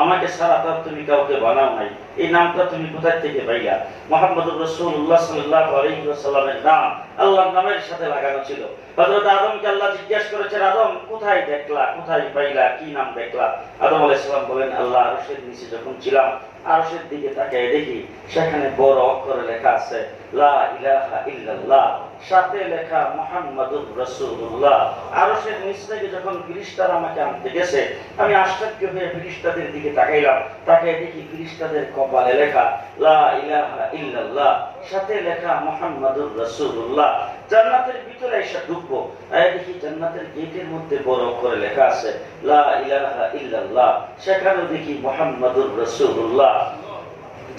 আমাকে ছাড়া তো আর তুমি কাউকে বানাও নাই। এই নামটা তুমি কোথায় থেকে রাসূলুল্লাহ সাল্লাল্লাহু আলাইহি নাম নামের সাথে লাগানো ছিল। হযরত আদমকে আল্লাহ জিজ্ঞেস করেছেন, আদম, কোথায় দেখলা? কোথায় পাইলা? কি নাম দেখলা? আদম আলাইহিস সালাম বলেন, আল্লাহ আরশের নিচে যখন ছিলাম, আরশের দিকে তাকিয়ে দেখি, সেখানে বড় অক্ষরে লেখা আছে, লা ইলাহা ইল্লাল্লাহ। সাথে লেখা মুহাম্মাদুর রাসূলুল্লাহ। আরশের নিচ থেকে যখন ফেরেশতারা আমাকে আনতে গেছে, আমি আশ্চর্য হয়ে ফেরেশতাদের দিকে তাকাইলাম। তাকিয়ে দেখি ফেরেশতাদের কপালে লেখা, লা ইলাহা ইল্লাল্লাহ সাথে লেখা মুহাম্মাদুর জান্নাতের ভিতরে এসে ঢুকবো। আর দেখি জান্নাতের গেটের মধ্যে বড় করে লেখা আছে, লা ইলাহা ইল্লাল্লাহ দেখি মুহাম্মাদুর রাসূলুল্লাহ।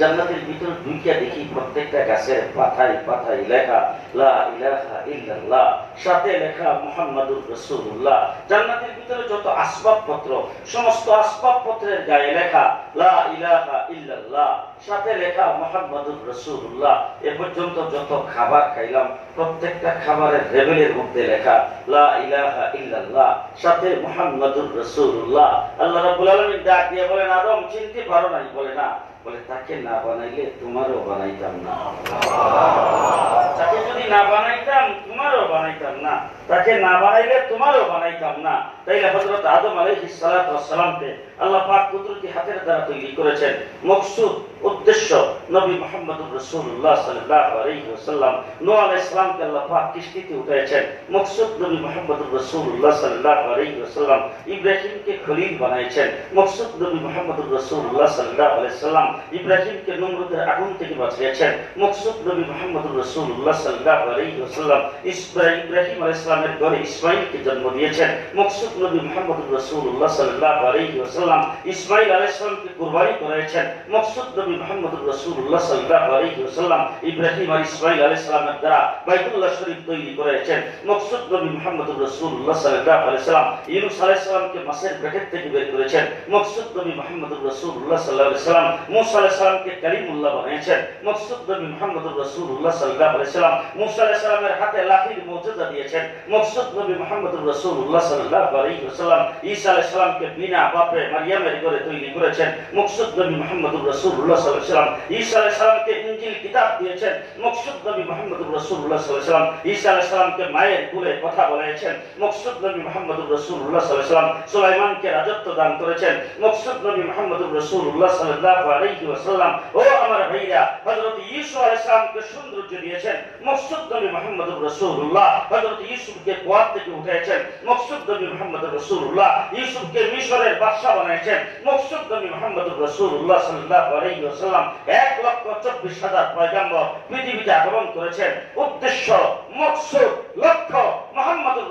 জান্নাতের ভিতর ঢুকিয়া দেখি প্রত্যেকটা গাছের পাতায় পাতায় লেখা, লা ইলাহা ইল্লাল্লাহ সাথে লেখা, মুহাম্মাদুর রাসূলুল্লাহ জান্নাতের ভিতরে যত আসবাবপত্র, সমস্ত আসবাবপত্রের গায়ে লেখা, লা ইলাহা ইল্লাল্লাহ সাথে লেখা, মুহাম্মাদুর রাসূলুল্লাহ এ পর্যন্ত যত খাবার খাইলাম, প্রত্যেকটা খাবারের লেবেলের মধ্যে লেখা, লা ইলাহা ইল্লাল্লাহ সাথে মুহাম্মাদুর রাসূলুল্লাহ আল্লাহ রাব্বুল আলামিন ডাক দিয়ে বলেন, আদম, চিনতে পারো নাই বলে না। বলে তাকে না বানাইলে তোমারও বানাইতাম না। না বানাইতাম, তোমারও বানাইতাম না। তাকে না বানাইলে তোমারও বানাইতাম না। তাইলে হযরত আদম আলাইহিস সালাতু ওয়াস সালামকে আল্লাহ পাক কুদরতি হাতের দ্বারা তৈরি করেছেন। মকসুদ উদ্দেশ্য নবী মুহাম্মদুর রাসূলুল্লাহ সাল্লাল্লাহু আলাইহি ওয়াসাল্লাম। নূহ আলাইহিস সালামকে আল্লাহ পাক কিস্তিতে উঠাইছেন। মকসুদ নবী মুহাম্মদুর রাসূলুল্লাহ সাল্লাল্লাহু আলাইহি ওয়াসাল্লাম ইব্রাহিমকে খলিল বানাইছেন। মকসুদ নবী মুহাম্মদুর রাসূলুল্লাহ সাল্লাল্লাহু আলাইহি ইব্রাহিমকে নমরুদের আগুন থেকে বাঁচিয়েছেন। মকসুদ নবী মুহাম্মদুর রাসূলুল্লাহ সাল্লাল্লাহু আলাইহি ওয়াসাল্লাম ইসরা- ইব্রাহিম আলাইহিস সালামের ঘরে ইসমাঈলকে জন্ম দিয়েছেন। মকসুদ নবী সাল্লাম মূসা আলাইহিস সালামের হাতে লাঠির মুজিজা দিয়েছেন। মকসুদ নবী মুহাম্মদুর রাসূলুল্লাহ সাল্লাল্লাহু আলাইহি ঈসা আলাইহিস সালামকে বিনা বাপে মারিয়ামের ঘরে তৈরি করেছেন। মকসুদ নবী মুহাম্মদুর রাসূলুল্লাহ সাল্লাল্লাহু সাল্লাম ঈসা আলাইহিস সালামকে ইনজিল কিতাব দিয়েছেন। মকসুদ নবী মুহাম্মদুর রাসূলুল্লাহ সাল্লাল্লাহু সাল্লাম ঈসা আলাইহিস সালামকে মায়ের কোলে কথা বলেছেন মকসুদ নবী মুহাম্মদুর রাসূলুল্লাহ সাল্লাল্লাহু সাল্লাম সুলাইমানকে রাজত্ব দান করেছেন। মকসুদ নবী মুহাম্মদুর রাসূলুল্লাহ সাল্লাল্লাহু আলাইহি ও আমার ভাইরা, হযরত ইউসুফ আলাইহিস সালামকে সৌন্দর্য দিয়েছেন। মকসুদ নবী মোহাম্মদ রসুল্লাহ হজরত ইউসুফকে থেকে উঠেছেন মকসুদ নবী মোহাম্মদ রসুল্লাহ ইউসুফকে মিশরের বাদশা বানিয়েছেন মকসুদ নবী মোহাম্মদ রসুল্লাহ সাল্লাহ আলাইহি এক লক্ষ চব্বিশ হাজার পয়গাম্বর পৃথিবীতে আগমন করেছেন। উদ্দেশ্য মকসুদ লক্ষ্য মুহাম্মদুর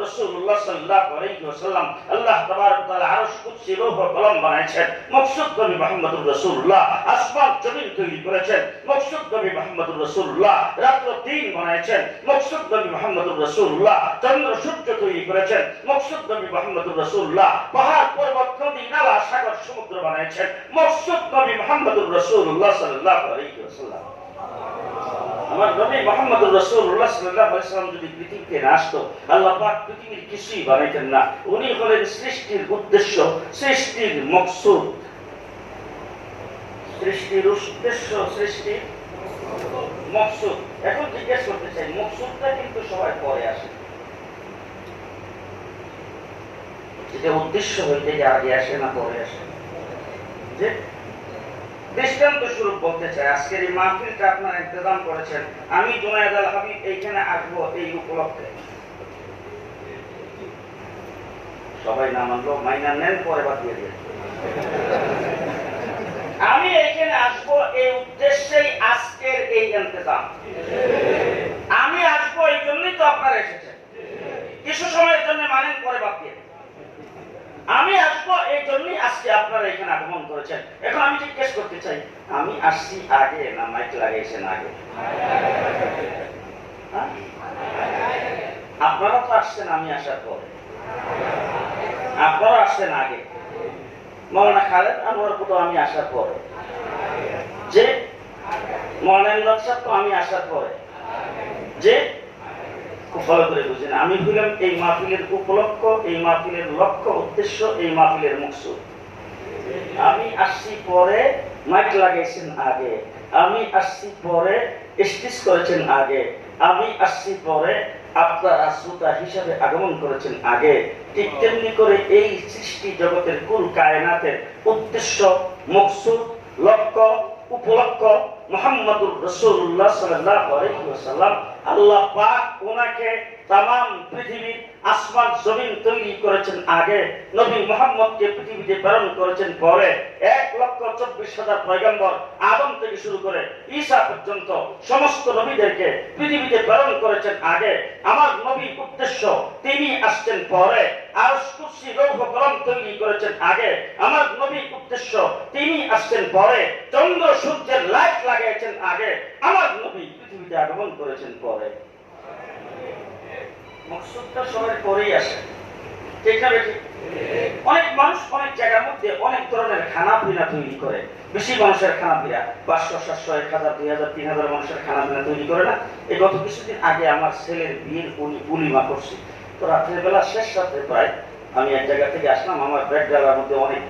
রাসূলুল্লাহ সাল্লাল্লাহু আলাইহি ওয়াসাল্লাম, আল্লাহ তাবারক তাআলা আরশ কুদসি লৌহ কলম বানাইছেন। মকসুদ নবী মুহাম্মদুর রাসূলুল্লাহ, আসমান জমিন তৈরি করেছেন। মকসুদ নবী মুহাম্মদুর রাসূলুল্লাহ, রাত্র দিন বানাইছেন। মকসুদ নবী মুহাম্মদুর রাসূলুল্লাহ, চন্দ্র সূর্য তৈরি করেছেন। মকসুদ নবী মুহাম্মদুর রাসূলুল্লাহ, পাহাড়, পর্বত, নদী, নালা, সাগর, সমুদ্র বানাইছেন। মকসুদ নবী মুহাম্মদুর রাসূলুল্লাহ সাল্লাল্লাহু আলাইহি ওয়াসাল্লাম। আমার নবী মুহাম্মদুর রাসূলুল্লাহ সাল্লাল্লাহু আলাইহি যদি পৃথিবীতে না আসতো, আল্লাহ পাক পৃথিবীর কিছুই বানাইতেন না। উনি হলেন সৃষ্টির উদ্দেশ্য, সৃষ্টির মকসুদ। সৃষ্টির উদ্দেশ্য, সৃষ্টির মকসুদ। এখন জিজ্ঞেস করতে চাই, মকসুদটা কিন্তু সবাই পরে আসে। যেটা উদ্দেশ্য হইতে আগে আসে না, পরে আসে যে দৃষ্টান্ত স্বরূপ বলতে চাই। আজকের এই মাহফিলটা আপনারা ইন্তজাম করেছেন। আমি জোনায়দ আল হাবিব এইখানে আসব এই উপলক্ষে। সবাই না মানলো, মাইনা নেন, পরে বাদ দিয়ে আমি এইখানে আসব এই উদ্দেশ্যেই আজকের এই ইন্তজাম আমি আসব এই জন্যই তো আপনারা এসেছেন কিছু সময়ের জন্য মানেন পরে বাদ দিয়ে দেন। আমি আসব এই জন্যই আজকে আপনারা এখানে আগমন করেছেন। এখন আমি জিজ্ঞেস করতে চাই, আমি আসছি আগে না মাইক লাগিয়েছেন আগে? হ্যাঁ? আপনারা তো আসছেন, আমি আসার পরে। আপনারা আসছেন আগে। মৌলানা খালেদ আনোয়ার তো আমি আসার যে মৌলানা তো, আমি আসার পরে। যে খুব ভালো করে বুঝেন, আমি হইলাম এই মাহফিলের উপলক্ষ, এই মাহফিলের লক্ষ্য, উদ্দেশ্য, এই মাহফিলের মকসুদ। আমি আসছি পরে মাইক লাগাইছেন আগে। আমি আসছি পরে স্টিচ করেছেন আগে। আমি আসছি পরে আপনারা শ্রোতা হিসাবে আগমন করেছেন আগে। ঠিক তেমনি করে এই সৃষ্টি জগতের কুল কায়নাতের উদ্দেশ্য, মকসুদ, লক্ষ্য, উপলক্ষ মোহাম্মদুর রসুল্লাহ আলাইহি আল্লাহ পাক ওনাকে তাম, পৃথিবীর আসমান জমিন তৈরি করেছেন আগে, নবী মোহাম্মদকে পৃথিবীতে প্রেরণ করেছেন পরে। এক লক্ষ চব্বিশ হাজার পয়গম্বর আদম থেকে শুরু করে ঈসা পর্যন্ত সমস্ত নবীদেরকে পৃথিবীতে প্রেরণ করেছেন আগে। আমার নবীর উদ্দেশ্য, তিনি আসছেন পরে। আর কুর্সি লৌহ কলম তৈরি করেছেন আগে। আমার নবী উদ্দেশ্য, তিনি আসছেন পরে। চন্দ্র সূর্যের লাইট লাগিয়েছেন আগে। আমার নবী পৃথিবীতে আগমন করেছেন পরে। মকসুদটা সবার পরেই আসে। ঠিক না? অনেক মানুষ অনেক জায়গার মধ্যে অনেক ধরনের খানা পিনা তৈরি করে। বেশি মানুষের খানা পিনা পাঁচশো, সাতশো, এক হাজার, দুই হাজার, তিন হাজার মানুষের খানা পিনা তৈরি করে না। এই গত কিছুদিন আগে আমার ছেলের বিয়ের উলিমা করছি। তো রাত্রের বেলা শেষ রাত্রে প্রায় আমি এক জায়গা থেকে আসলাম। আমার ব্যাগ ডালার মধ্যে অনেক